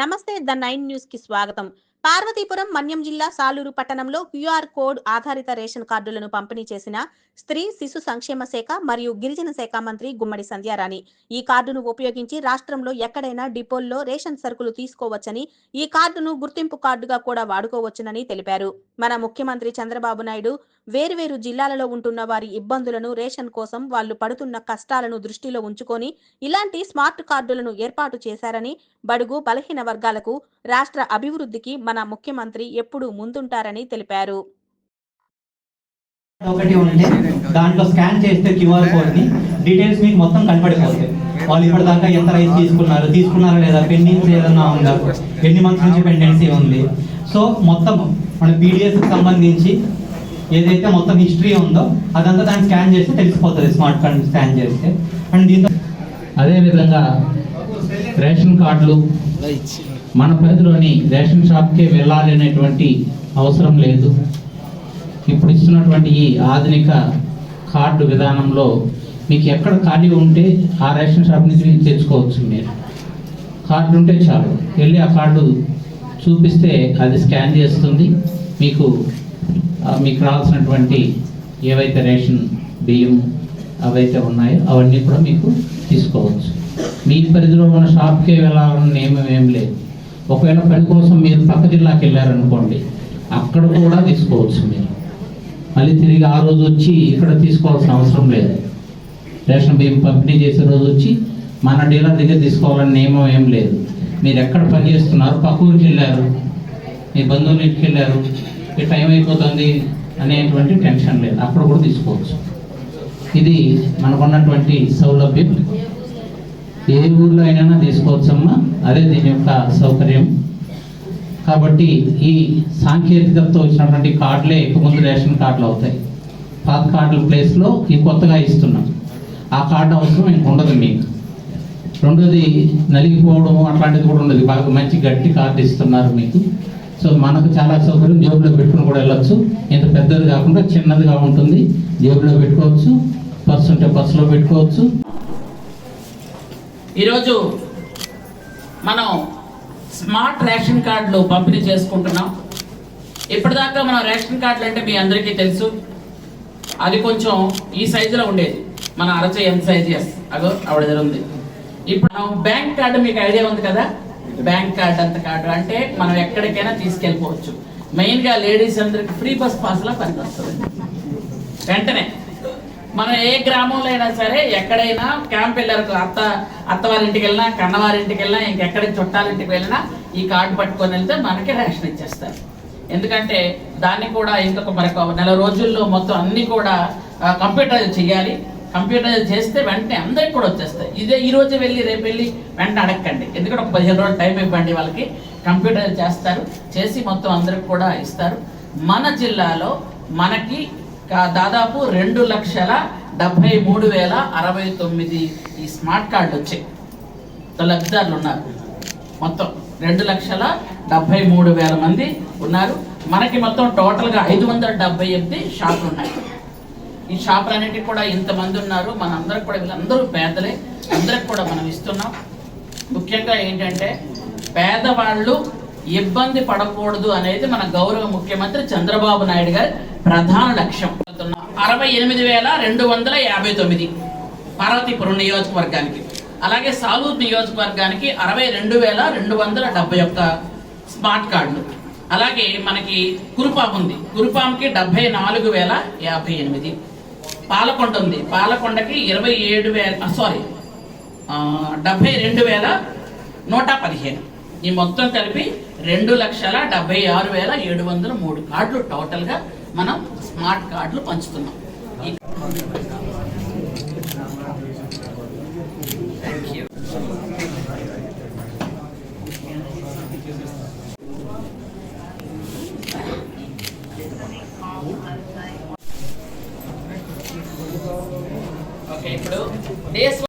నమస్తే the nine న్యూస్కి స్వాగతం. పార్వతీపురం మన్యం జిల్లా సాలూరు పట్టణంలో క్యూఆర్ కోడ్ ఆధారిత రేషన్ కార్డులను పంపిణీ చేసిన స్త్రీ శిశు సంక్షేమ శాఖ మరియు గిరిజన శాఖ మంత్రి గుమ్మడి సంధ్యారాణి. ఈ కార్డును ఉపయోగించి రాష్ట్రంలో ఎక్కడైనా డిపోల్లో రేషన్ సరుకులు తీసుకోవచ్చని ఈ కార్డును గుర్తింపు కార్డుగా కూడా వాడుకోవచ్చునని తెలిపారు. మన ముఖ్యమంత్రి చంద్రబాబు నాయుడు వేరువేరు జిల్లాలలో ఉంటున్న వారి ఇబ్బందులను రేషన్ కోసం వాళ్ళు పడుతున్న కష్టాలను దృష్టిలో ఉంచుకొని ఇలాంటి స్మార్ట్ కార్డులను ఏర్పాటు చేశారని బడుగు బలహీన వర్గాలకు రాష్ట్ర అభివృద్ధికి మన ముఖ్యమంత్రి ఎప్పుడూ ముందుంటారని తెలిపారు. ఒకటి ఉంటే దాంట్లో స్కాన్ చేస్తే క్యూఆర్ కోడ్ని డీటెయిల్స్ మీకు మొత్తం కనపడిపోతాయి. వాళ్ళు ఇప్పటిదాకా ఎంత రైస్ తీసుకున్నారు తీసుకున్నారా లేదా పెండింగ్స్ ఏదన్నా ఉందా ఎన్ని మంత్స్ నుంచి పెండెన్సీ ఉంది. సో మొత్తం మన పీడిఎస్ సంబంధించి ఏదైతే మొత్తం హిస్టరీ ఉందో అదంతా దాన్ని స్కాన్ చేస్తే తెలిసిపోతుంది స్మార్ట్ కార్డ్ స్కాన్ చేస్తే. అండ్ దీంతో అదేవిధంగా రేషన్ కార్డులు మన పరిధిలోని రేషన్ షాప్కే వెళ్ళాలి అనేటువంటి అవసరం లేదు. ఇప్పుడు ఇస్తున్నటువంటి ఈ ఆధునిక కార్డు విధానంలో మీకు ఎక్కడ ఖాళీ ఉంటే ఆ రేషన్ షాప్ నుంచి మీరు తెచ్చుకోవచ్చు మీరు. కార్డు ఉంటే చాలు. వెళ్ళి ఆ కార్డు చూపిస్తే అది స్కాన్ చేస్తుంది. మీకు మీకు రావాల్సినటువంటి ఏవైతే రేషన్ బియ్యం అవైతే ఉన్నాయో అవన్నీ కూడా మీకు తీసుకోవచ్చు. మీ పరిధిలో ఉన్న షాప్కే వెళ్ళాలన్న నియమం ఏం లేదు. ఒకవేళ పని కోసం మీరు పక్క జిల్లాకి వెళ్ళారనుకోండి అక్కడ కూడా తీసుకోవచ్చు మీరు. మళ్ళీ తిరిగి ఆ రోజు వచ్చి ఇక్కడ తీసుకోవాల్సిన అవసరం లేదు. రేషన్ బియ్యం పంపిణీ చేసే రోజు వచ్చి మన డీలర్ దగ్గర తీసుకోవాలని నియమం ఏం లేదు. మీరు ఎక్కడ పని చేస్తున్నారు? పక్క ఊరికి వెళ్ళారు. మీ బంధువులు ఇంటికి వెళ్ళారు. ఈ టైం అయిపోతుంది అనేటువంటి టెన్షన్ లేదు. అప్పుడు కూడా తీసుకోవచ్చు. ఇది మనకున్నటువంటి సౌలభ్యం. ఏ ఊర్లో అయినా తీసుకోవచ్చమ్మా. అదే దీని యొక్క సౌకర్యం. కాబట్టి ఈ సాంకేతికతతో వచ్చినటువంటి కార్డులే ఎక్కువ ముందు రేషన్ కార్డులు అవుతాయి. పాత కార్డుల ప్లేస్లో ఈ కొత్తగా ఇస్తున్నాం. ఆ కార్డు అవసరం ఇంక ఉండదు మీకు. రెండోది నలిగిపోవడం అట్లాంటిది కూడా ఉండదు. బాగా మంచి గట్టి కార్డు ఇస్తున్నారు మీకు. సో మనకు చాలా సౌకర్యం జేబులో పెట్టుకుని కూడా వెళ్ళొచ్చు. ఇంత పెద్దది కాకుండా చిన్నదిగా ఉంటుంది. జేబులో పెట్టుకోవచ్చు. పర్స్ ఉంటే పర్సులో పెట్టుకోవచ్చు. ఈరోజు మనం స్మార్ట్ రేషన్ కార్డులు పంపిణీ చేసుకుంటున్నాం. ఇప్పటిదాకా మనం రేషన్ కార్డులు అంటే మీ అందరికీ తెలుసు. అది కొంచెం ఈ సైజులో ఉండేది. మన అరచే ఎంత సైజ్? ఎస్ అగో ఆవిడ దగ్గర ఉంది. ఇప్పుడు బ్యాంక్ కార్డు మీకు ఐడియా ఉంది కదా? బ్యాంక్ కార్డు అంత కార్డు అంటే మనం ఎక్కడికైనా తీసుకెళ్ళిపోవచ్చు. మెయిన్గా లేడీస్ అందరికి ఫ్రీ బస్ పాస్లా పనికొస్తుంది. వెంటనే. మనం ఏ గ్రామంలో అయినా సరే ఎక్కడైనా క్యాంప్ వెళ్ళారు అత్త అత్తవారింటికి వెళ్ళినా కన్నవారింటికి వెళ్ళినా ఇంకెక్కడ చుట్టాలింటికి వెళ్ళినా ఈ కార్డు పట్టుకొని వెళ్తే మనకి రేషన్ ఇచ్చేస్తారు. ఎందుకంటే దాన్ని కూడా ఇంకొక మరొక నెల రోజుల్లో మొత్తం అన్ని కూడా కంప్యూటర్ చేయాలి. కంప్యూటరైజ్ చేస్తే వెంటనే అందరికి కూడా వచ్చేస్తాయి. ఇదే ఈ రోజు వెళ్ళి రేపు వెళ్ళి వెంటనే అడగండి ఎందుకంటే ఒక పదిహేను రోజులు టైం ఇవ్వండి వాళ్ళకి. కంప్యూటరైజ్ చేస్తారు. చేసి మొత్తం అందరికి కూడా ఇస్తారు. మన జిల్లాలో మనకి దాదాపు రెండు లక్షల డెబ్బై మూడు వేల అరవై తొమ్మిది ఈ స్మార్ట్ కార్డు వచ్చాయి. లబ్ధిదారులు ఉన్నారు. మొత్తం రెండు లక్షల డెబ్బై మూడు వేల మంది ఉన్నారు. మనకి మొత్తం టోటల్గా ఐదు వందల డెబ్బై ఎనిమిది షాపులు ఉన్నాయి. ఈ షాపులన్నిటికీ కూడా ఇంతమంది ఉన్నారు. మనందరికి కూడా వీళ్ళందరూ పేదలే. అందరికి కూడా మనం ఇస్తున్నాం. ముఖ్యంగా ఏంటంటే పేదవాళ్ళు ఇబ్బంది పడకూడదు అనేది మన గౌరవ ముఖ్యమంత్రి చంద్రబాబు నాయుడు గారి ప్రధాన లక్ష్యం. అరవై ఎనిమిది వేల రెండు వందల యాభై తొమ్మిది పార్వతీపురం నియోజకవర్గానికి. అలాగే సాలూర్ నియోజకవర్గానికి అరవై రెండు వేల రెండు వందల డెబ్బై ఒక్క స్మార్ట్ కార్డులు. అలాగే మనకి కురుపాం ఉంది. కురుపాంకి డెబ్బై నాలుగు వేల యాభై ఎనిమిది. పాలకొండ ఉంది. పాలకొండకి ఇరవై ఏడు వేల సారీ డెబ్బై రెండు వేల నూట పదిహేను. ఈ మొత్తం కలిపి రెండు లక్షల డెబ్బై ఆరు వేల ఏడు వందల మూడు కార్డులు టోటల్గా మనం స్మార్ట్ కార్డులు పంచుతున్నాం. ఈ- Thank Nesse